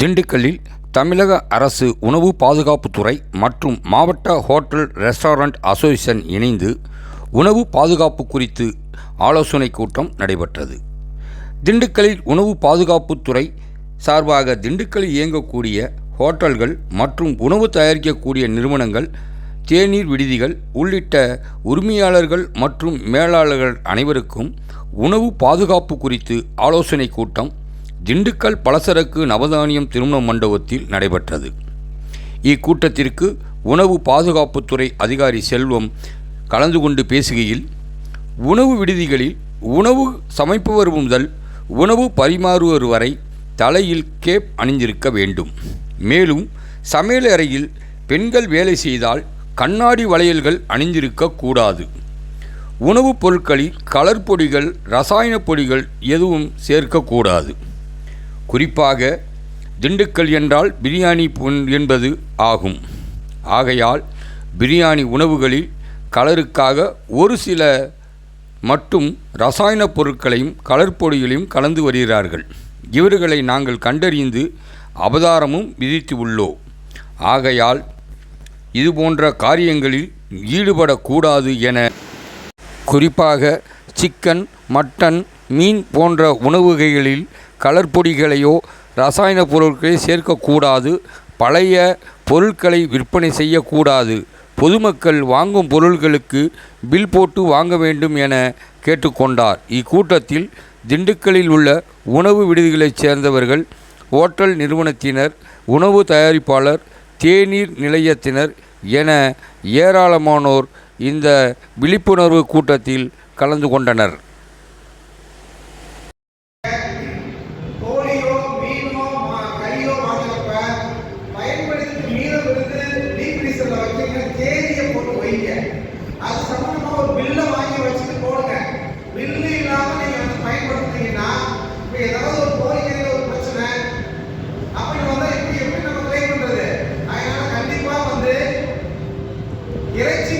திண்டுக்கல்லில் தமிழக அரசு உணவு பாதுகாப்புத்துறை மற்றும் மாவட்ட ஹோட்டல் ரெஸ்டாரண்ட் அசோசியேஷன் இணைந்து உணவு பாதுகாப்பு குறித்து ஆலோசனை கூட்டம் நடைபெற்றது. திண்டுக்கல்லில் உணவு பாதுகாப்புத்துறை சார்பாக திண்டுக்கல்லில் இயங்கக்கூடிய ஹோட்டல்கள் மற்றும் உணவு தயாரிக்கக்கூடிய நிறுவனங்கள் தேநீர் விடுதிகள் உள்ளிட்ட உரிமையாளர்கள் மற்றும் மேலாளர்கள் அனைவருக்கும் உணவு பாதுகாப்பு குறித்து ஆலோசனை கூட்டம் திண்டுக்கல் பலசரக்கு நவதானியம் திருமண மண்டபத்தில் நடைபெற்றது. இக்கூட்டத்திற்கு உணவு பாதுகாப்புத்துறை அதிகாரி செல்வம் கலந்து கொண்டு பேசுகையில் உணவு விடுதிகளில் உணவு சமைப்பவர் முதல் உணவு பரிமாறுவர் வரை தலையில் கேப் அணிந்திருக்க வேண்டும். மேலும் சமையல் அறையில் பெண்கள் வேலை செய்தால் கண்ணாடி வளையல்கள் அணிந்திருக்கக்கூடாது உணவுப் பொருட்களில் கலர் பொடிகள் ரசாயன பொடிகள் எதுவும் சேர்க்கக்கூடாது குறிப்பாக திண்டுக்கல் என்றால் பிரியாணி என்பது ஆகும். ஆகையால் பிரியாணி உணவுகளில் கலருக்காக ஒரு சில மட்டும் ரசாயன பொருட்களையும் கலர் பொடிகளையும் கலந்து வருகிறார்கள். இவர்களை நாங்கள் கண்டறிந்து அபதாரமும் விதித்து உள்ளோம். ஆகையால் இதுபோன்ற காரியங்களில் ஈடுபடக்கூடாது என குறிப்பாக சிக்கன் மட்டன் மீன் போன்ற உணவுகைகளில் கலர் பொடிகளையோ ரசாயன பொருட்களை சேர்க்கக்கூடாது. பழைய பொருட்களை விற்பனை செய்யக்கூடாது. பொதுமக்கள் வாங்கும் பொருள்களுக்கு பில் போட்டு வாங்க வேண்டும் என கேட்டுக்கொண்டார். இக்கூட்டத்தில் திண்டுக்கல்லில் உள்ள உணவு விடுதிகளைச் சேர்ந்தவர்கள் ஓட்டல் நிறுவனத்தினர் உணவு தயாரிப்பாளர் தேநீர் நிலையத்தினர் என ஏராளமானோர் இந்த விழிப்புணர்வு கூட்டத்தில் கலந்து கொண்டனர். நீங்கள் தேதியை போட்டு வைங்க. அது சம்பந்தமா ஒரு பில்லை வாங்கி வச்சுட்டு போடுங்க. பில்லு இல்லாமல் நீங்க வந்து பயன்படுத்துனீங்கன்னா இப்போ ஏதாவது ஒரு கோரிக்கையில ஒரு பிரச்சனை அப்படின்னு வந்தா எப்படி எப்படி நம்ம கிளைம் பண்றது? அதனால கண்டிப்பா வந்து இறைச்சி